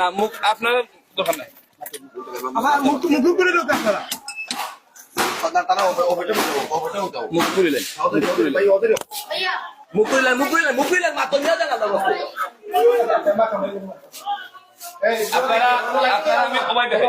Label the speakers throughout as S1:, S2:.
S1: না মুখ আপনার দোকান নাই।
S2: আমার মুখ মুখ করে লোক আপনারা।
S1: মুখ খুলিলেন
S3: মুখ খুললেন মুখ খুললেন মুখ খুললেন মাত্র নিয়ে যান আপনার
S1: আপনারা আপনারা আমি সবাই দেখে।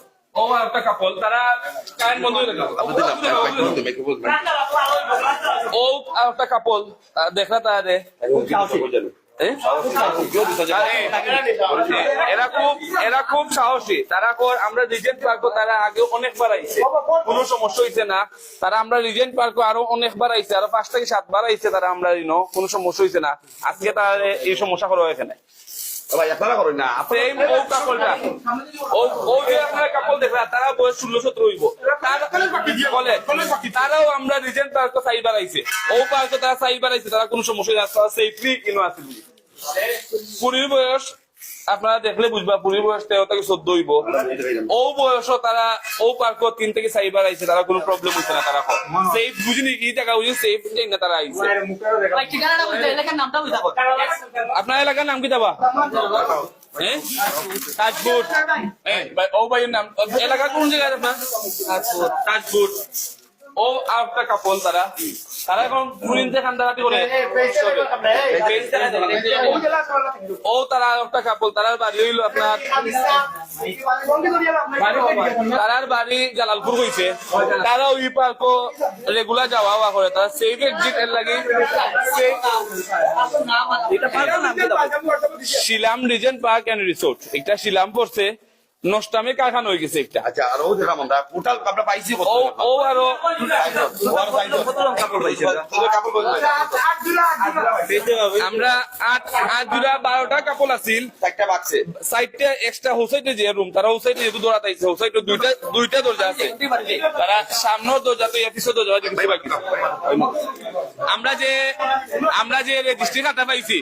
S1: ও একটা কাপল। তারা কারেন্ট বন্ধ হয়ে গেল ও একটা কাপল। দেখলা তারে এরা খুব এরা খুব সাহসী। তারা কর আমরা রিজেন্ট পার্ক তারা আগে অনেকবার আইছে। কোনো সমস্যা হইছে না। তারা আমরা রিজেন্ট পার্ক আরও অনেকবার আইছে আরও পাঁচ থেকে সাতবার আইছে তারা আমরা কোনো সমস্যা হইছে না। আজকে তার এই সমস্যা করো এখানে সেম ও কাপলটা ও ও যে আপনারা কাপল দেখলা তারা বয়স ষোলো সতেরো হইব। তারা- বলে তারাও আমরা রিজেন্ট পার্ক সাইবার আইছে ও পার্ক তারা সাইবার আইছে তারা কোনো সমস্যা তারা সেফলি কিনো আছে। পুরীর বয়স আপনারা দেখলে বুঝবা পুরীর বয়স তেরো থেকে চোদ্দ হইব। ও বয়সও তারা ও পার্ক তিন থেকে চারিবার আইছে তারা কোনো প্রবলেম হচ্ছে না তারা সেফ বুঝিনি কি জায়গা বুঝি সেফ না তারা আইছে। আপনার এলাকার নাম কি দাবা হ্যাঁ তাজপুর। ও ভাইয়ের নাম এলাকা কোন জায়গায় আপনার? তাজপুর। ও একটা কাপল তারা। তারা এখন করে ও তারা একটা কাপল তারার বাড়ি হইল আপনার তারার বাড়ি জালালপুর হইছে তারা ওই পার্ক রেগুলার যাওয়া আওয়া করে তারা এক্সিট এর লাগি শিলাম রিজেন্ট পার্ক এন্ড রিসোর্ট একটা শিলাম পড়ছে নষ্টামে কারখানা হয়ে গেছে একটা
S4: আচ্ছা আর ও দেখাম আমরা টোটাল আমরা পাইছি কত
S1: ও ও আরও আমরা আট আট জুড়া বারোটা কাপল আছিল। সাইডটা এক্সট্রা হোসাইটে যে রুম তারা হোসাইটে যেহেতু দৌড়াতে আইছে হোসাইটে দুইটা দুইটা দরজা আছে। তারা সামনের দরজা তো এপিসোড দরজা আমরা যে আমরা যে রেজিস্ট্রি খাতা পাইছি